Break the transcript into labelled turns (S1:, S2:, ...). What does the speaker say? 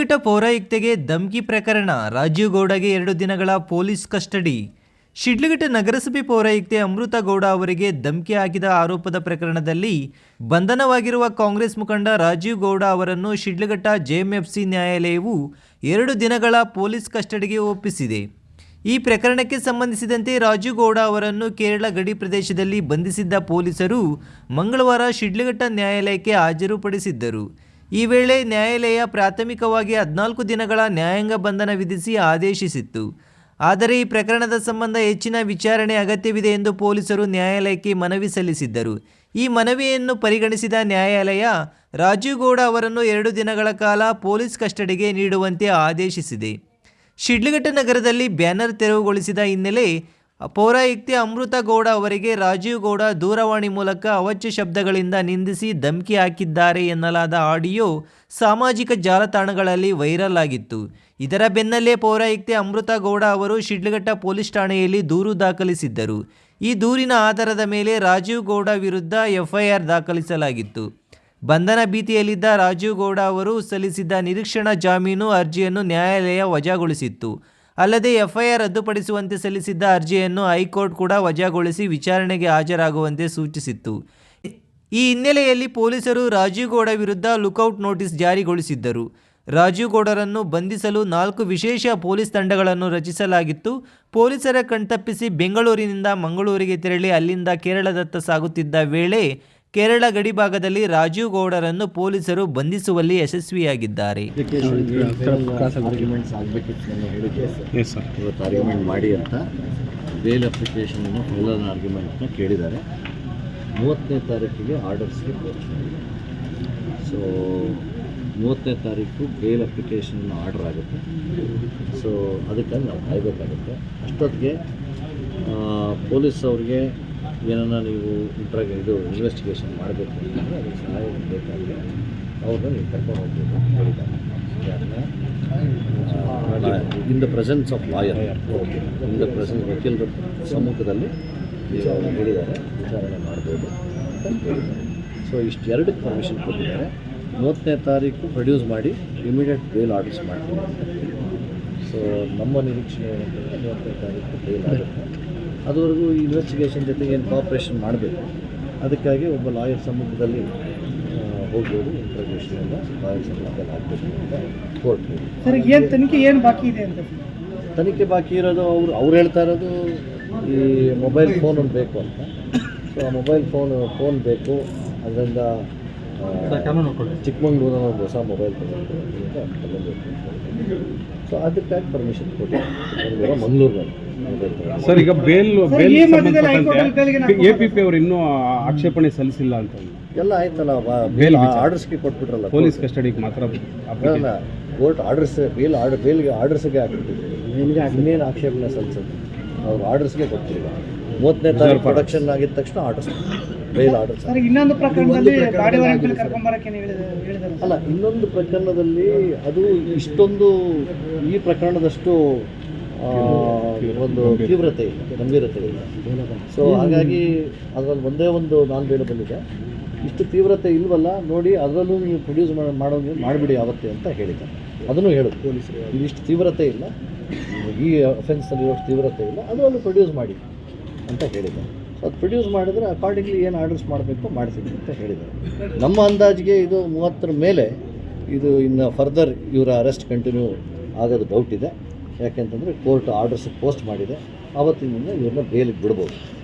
S1: ಶಿಡ್ಲಘಟ್ಟ ಪೌರಾಯುಕ್ತೆಗೆ ಧಮ್ಕಿ ಪ್ರಕರಣ. ರಾಜೀವ್ ಗೌಡಗೆ ಎರಡು ದಿನಗಳ ಪೊಲೀಸ್ ಕಸ್ಟಡಿ. ಶಿಡ್ಲಘಟ್ಟ ನಗರಸಭೆ ಪೌರಾಯುಕ್ತೆ ಅಮೃತ ಗೌಡ ಅವರಿಗೆ ಧಮ್ಕಿ ಹಾಕಿದ ಆರೋಪದ ಪ್ರಕರಣದಲ್ಲಿ ಬಂಧನವಾಗಿರುವ ಕಾಂಗ್ರೆಸ್ ಮುಖಂಡ ರಾಜೀವ್ ಗೌಡ ಅವರನ್ನು ಶಿಡ್ಲಘಟ್ಟ ಜೆಎಂಎಫ್ಸಿ ನ್ಯಾಯಾಲಯವು ಎರಡು ದಿನಗಳ ಪೊಲೀಸ್ ಕಸ್ಟಡಿಗೆ ಒಪ್ಪಿಸಿದೆ. ಈ ಪ್ರಕರಣಕ್ಕೆ ಸಂಬಂಧಿಸಿದಂತೆ ರಾಜೀವ್ ಗೌಡ ಅವರನ್ನು ಕೇರಳ ಗಡಿ ಪ್ರದೇಶದಲ್ಲಿ ಬಂಧಿಸಿದ್ದ ಪೊಲೀಸರು ಮಂಗಳವಾರ ಶಿಡ್ಲಘಟ್ಟ ನ್ಯಾಯಾಲಯಕ್ಕೆ ಹಾಜರುಪಡಿಸಿದ್ದರು. ಈ ವೇಳೆ ನ್ಯಾಯಾಲಯ ಪ್ರಾಥಮಿಕವಾಗಿ ಹದಿನಾಲ್ಕು ದಿನಗಳ ನ್ಯಾಯಾಂಗ ಬಂಧನ ವಿಧಿಸಿ ಆದೇಶಿಸಿತ್ತು. ಆದರೆ ಈ ಪ್ರಕರಣದ ಸಂಬಂಧ ಹೆಚ್ಚಿನ ವಿಚಾರಣೆ ಅಗತ್ಯವಿದೆ ಎಂದು ಪೊಲೀಸರು ನ್ಯಾಯಾಲಯಕ್ಕೆ ಮನವಿ ಸಲ್ಲಿಸಿದ್ದರು. ಈ ಮನವಿಯನ್ನು ಪರಿಗಣಿಸಿದ ನ್ಯಾಯಾಲಯ ರಾಜೀವ್ ಗೌಡ ಅವರನ್ನು ಎರಡು ದಿನಗಳ ಕಾಲ ಪೊಲೀಸ್ ಕಸ್ಟಡಿಗೆ ನೀಡುವಂತೆ ಆದೇಶಿಸಿದೆ. ಶಿಡ್ಲಘಟ್ಟ ನಗರದಲ್ಲಿ ಬ್ಯಾನರ್ ತೆರವುಗೊಳಿಸಿದ ಹಿನ್ನೆಲೆ ಪೌರಾಯುಕ್ತೆ ಅಮೃತ ಗೌಡ ಅವರಿಗೆ ರಾಜೀವ್ ಗೌಡ ದೂರವಾಣಿ ಮೂಲಕ ಅವಚ್ಯ ಶಬ್ದಗಳಿಂದ ನಿಂದಿಸಿ ಧಮಕಿ ಹಾಕಿದ್ದಾರೆ ಎನ್ನಲಾದ ಆಡಿಯೋ ಸಾಮಾಜಿಕ ಜಾಲತಾಣಗಳಲ್ಲಿ ವೈರಲ್ ಆಗಿತ್ತು. ಇದರ ಬೆನ್ನಲ್ಲೇ ಪೌರಾಯುಕ್ತೆ ಅಮೃತ ಗೌಡ ಅವರು ಶಿಡ್ಲಘಟ್ಟ ಪೊಲೀಸ್ ಠಾಣೆಯಲ್ಲಿ ದೂರು ದಾಖಲಿಸಿದ್ದರು. ಈ ದೂರಿನ ಆಧಾರದ ಮೇಲೆ ರಾಜೀವ್ ಗೌಡ ವಿರುದ್ಧ ಎಫ್ಐಆರ್ ದಾಖಲಿಸಲಾಗಿತ್ತು. ಬಂಧನ ಭೀತಿಯಲ್ಲಿದ್ದ ರಾಜೀವ್ ಗೌಡ ಅವರು ಸಲ್ಲಿಸಿದ್ದ ನಿರೀಕ್ಷಣಾ ಜಾಮೀನು ಅರ್ಜಿಯನ್ನು ನ್ಯಾಯಾಲಯ ವಜಾಗೊಳಿಸಿತ್ತು. ಅಲ್ಲದೆ ಎಫ್ಐಆರ್ ರದ್ದುಪಡಿಸುವಂತೆ ಸಲ್ಲಿಸಿದ್ದ ಅರ್ಜಿಯನ್ನು ಹೈಕೋರ್ಟ್ ಕೂಡ ವಜಾಗೊಳಿಸಿ ವಿಚಾರಣೆಗೆ ಹಾಜರಾಗುವಂತೆ ಸೂಚಿಸಿತ್ತು. ಈ ಹಿನ್ನೆಲೆಯಲ್ಲಿ ಪೊಲೀಸರು ರಾಜೀವ್ ಗೌಡ ವಿರುದ್ಧ ಲುಕೌಟ್ ನೋಟಿಸ್ ಜಾರಿಗೊಳಿಸಿದ್ದರು. ರಾಜೀವ್ ಗೌಡರನ್ನು ಬಂಧಿಸಲು ನಾಲ್ಕು ವಿಶೇಷ ಪೊಲೀಸ್ ತಂಡಗಳನ್ನು ರಚಿಸಲಾಗಿತ್ತು. ಪೊಲೀಸರ ಕಣ್ತಪ್ಪಿಸಿ ಬೆಂಗಳೂರಿನಿಂದ ಮಂಗಳೂರಿಗೆ ತೆರಳಿ ಅಲ್ಲಿಂದ ಕೇರಳದತ್ತ ಸಾಗುತ್ತಿದ್ದ ವೇಳೆ ಕೇರಳ ಗಡಿಭಾಗದಲ್ಲಿ ರಾಜೀವ್ ಗೌಡರನ್ನು ಪೊಲೀಸರು ಬಂಧಿಸುವಲ್ಲಿ ಯಶಸ್ವಿಯಾಗಿದ್ದಾರೆ.
S2: ಮಾಡಿ ಅಂತ ಬೇಲ್ ಅಪ್ಲಿಕೇಶನ್ ಫೈನಲ್ ಆರ್ಗ್ಯುಮೆಂಟ್ನ ಕೇಳಿದ್ದಾರೆ. ಮೂವತ್ತನೇ ತಾರೀಕಿಗೆ ಆರ್ಡರ್ಸ್ಗೆ ಸೊ ಮೂವತ್ತನೇ ತಾರೀಕು ಬೇಲ್ ಅಪ್ಲಿಕೇಶನ್ ಆರ್ಡರ್ ಆಗುತ್ತೆ. ಸೊ ಅದಕ್ಕಾಗಿ ನಾವು ಕಾಯಬೇಕಾಗುತ್ತೆ. ಅಷ್ಟೊತ್ತಿಗೆ ಪೊಲೀಸ್ ಅವ್ರಿಗೆ ಏನನ್ನ ನೀವು ಇಂಟ್ರಾಗ ಇದು ಇನ್ವೆಸ್ಟಿಗೇಷನ್ ಮಾಡಬೇಕು ಅಂತಂದರೆ ಅದಕ್ಕೆ ಸಹಾಯ ಬೇಕಾಗಿದೆ. ಅವ್ರನ್ನ ನೀವು ಕರ್ಕೊಂಡು ಹೋಗ್ಬೋದು ಹೇಳಿದ್ದಾರೆ. In the presence of lawyer in the presence ವಕೀಲರ ಸಮ್ಮುಖದಲ್ಲಿ ಈಗ ಅವ್ರು ಹೇಳಿದ್ದಾರೆ. ವಿಚಾರಣೆ ಮಾಡ್ಬೋದು ಅಂತ ಹೇಳಿದ್ದಾರೆ. ಸೊ ಇಷ್ಟು ಎರಡಕ್ಕೆ ಪರ್ಮಿಷನ್ ಕೊಟ್ಟಿದ್ದಾರೆ. ಮೂವತ್ತನೇ ತಾರೀಕು ಪ್ರೊಡ್ಯೂಸ್ ಮಾಡಿ ಇಮಿಡಿಯೇಟ್ ಬೇಲ್ ಆರ್ಡರ್ಸ್ ಮಾಡ್ತೀವಿ ಸೊ ನಮ್ಮ ನಿರೀಕ್ಷೆ ಏನಂತಂದರೆ ಮೂವತ್ತನೇ ತಾರೀಕು ಬೇಲ್ ಆಗುತ್ತೆ. ಅದುವರೆಗೂ ಇನ್ವೆಸ್ಟಿಗೇಷನ್ ಜೊತೆಗೆ ಏನು ಕಾಪ್ರೇಷನ್ ಮಾಡಬೇಕು. ಅದಕ್ಕಾಗಿ ಒಬ್ಬ ಲಾಯರ್ ಸಮ್ಮುಖದಲ್ಲಿ ಹೋಗ್ಬೋದು ಇಂಟ್ರೋಗೇಷನ್ ಎಲ್ಲ ಲಾಯರ್ ಸಮ್ಮುಖದಲ್ಲಿ ಆಗಬೇಕು ಅಂತ ಕೋರ್ಟ್
S3: ಸರ್ ಏನು ತನಿಖೆ ಏನು ಬಾಕಿ ಇದೆ ಅಂತ?
S2: ತನಿಖೆ ಬಾಕಿ ಇರೋದು ಅವರು ಅವ್ರು ಹೇಳ್ತಾ ಇರೋದು ಈ ಮೊಬೈಲ್ ಫೋನ್ ಒಂದು ಬೇಕು ಅಂತ. ಸೊ ಆ ಮೊಬೈಲ್ ಫೋನ್ ಫೋನ್ ಬೇಕು. ಅದರಿಂದ ಚಿಕ್ಕಮಂಗ್ಳೂರಿನ ಒಂದು ಹೊಸ ಮೊಬೈಲ್ ತಗೊಂಡು ಸೊ ಅದಕ್ಕಾಗಿ ಪರ್ಮಿಷನ್ ಮೊಬೈಲ್ ತಗೊಂಡು
S4: ಸರ್ ಈಗ ಬೇಲ್ ಬೇಲ್ ಸಂಬಂಧಪಟ್ಟಂತೆ
S3: ಎಪಿಪಿ
S4: ಎ ಪಿ ಪಿ ಅವರು ಇನ್ನೂ ಆಕ್ಷೇಪಣೆ ಸಲ್ಲಿಸಿಲ್ಲ ಅಂತ
S2: ಎಲ್ಲ ಆಯ್ತಲ್ಲ
S4: ಬೇಲ್.
S2: ಆರ್ಡರ್ಸ್ಗೆ ಕೊಟ್ಬಿಟ್ರಲ್ಲ
S4: ಪೊಲೀಸ್ ಕಸ್ಟಡಿಗೆ ಮಾತ್ರ.
S2: ಕೋರ್ಟ್ ಆರ್ಡರ್ಸ್ ಬೇಲ್ ಆರ್ಡರ್ ಬೇಲ್ಗೆ ಆರ್ಡರ್ಸ್ಗೆ ಹಾಕ್ಬಿಟ್ಟಿದ್ರು ಇನ್ನೇನು ಆಕ್ಷೇಪಣೆ ಸಲ್ಲಿಸೋದು? ಅವ್ರು ಆರ್ಡರ್ಸ್ಗೆ ಕೊಟ್ಟಿಲ್ಲ. ಮೂವತ್ತನೇ ತಾರೀಕು ಪ್ರೊಡಕ್ಷನ್ ಆಗಿದ ತಕ್ಷಣ ಆರ್ಡರ್ಸ್. Bale orders.
S3: ಸರ್ ಇನ್ನೊಂದು ಪ್ರಕರಣದಲ್ಲಿ
S2: ಅಲ್ಲ ಇನ್ನೊಂದು ಪ್ರಕರಣದಲ್ಲಿ ಅದು ಇಷ್ಟೊಂದು ಈ ಪ್ರಕರಣದಷ್ಟು ಒಂದು ತೀವ್ರತೆ ಇಲ್ಲ ಗಂಭೀರತೆ ಇಲ್ಲ. ಸೊ ಹಾಗಾಗಿ ಅದರಲ್ಲಿ ಒಂದೇ ಒಂದು ನಾನ್ ಬೇಲಬಲ್ ಬಂದಿದೆ. ಇಷ್ಟು ತೀವ್ರತೆ ಇಲ್ವಲ್ಲ ನೋಡಿ ಅದರಲ್ಲೂ ನೀವು ಪ್ರೊಡ್ಯೂಸ್ ಮಾಡೋ ಮಾಡಿಬಿಡಿ ಯಾವತ್ತೆ ಅಂತ ಹೇಳಿದೆ ಅದನ್ನು ಹೇಳು ಪೊಲೀಸರು ಇಷ್ಟು ತೀವ್ರತೆ ಇಲ್ಲ ಈ ಅಫೆನ್ಸಲ್ಲಿ ಇರೋಷ್ಟು ತೀವ್ರತೆ ಇಲ್ಲ ಅದರಲ್ಲೂ ಪ್ರೊಡ್ಯೂಸ್ ಮಾಡಿ ಅಂತ ಹೇಳಿದೆ ಸೊ ಅದು ಪ್ರೊಡ್ಯೂಸ್ ಮಾಡಿದ್ರೆ ಅಕಾರ್ಡಿಂಗ್ಲಿ ಏನು ಆರ್ಡರ್ಸ್ ಮಾಡಬೇಕು ಮಾಡ್ತೀನಿ ಅಂತ ಹೇಳಿದರು ನಮ್ಮ ಅಂದಾಜಿಗೆ ಇದು ಮೂವತ್ತರ ಮೇಲೆ ಇದು ಇನ್ನು ಫರ್ದರ್ ಇವರ ಅರೆಸ್ಟ್ ಕಂಟಿನ್ಯೂ ಆಗೋದು ಡೌಟ್ ಇದೆ. ಯಾಕೆಂತಂದರೆ ಕೋರ್ಟ್ ಆರ್ಡರ್ಸ್ ಪೋಸ್ಟ್ ಮಾಡಿದೆ. ಆವತ್ತಿನಿಂದ ಇವ್ರನ್ನ ಬೇಲಿಗೆ ಬಿಡ್ಬೋದು.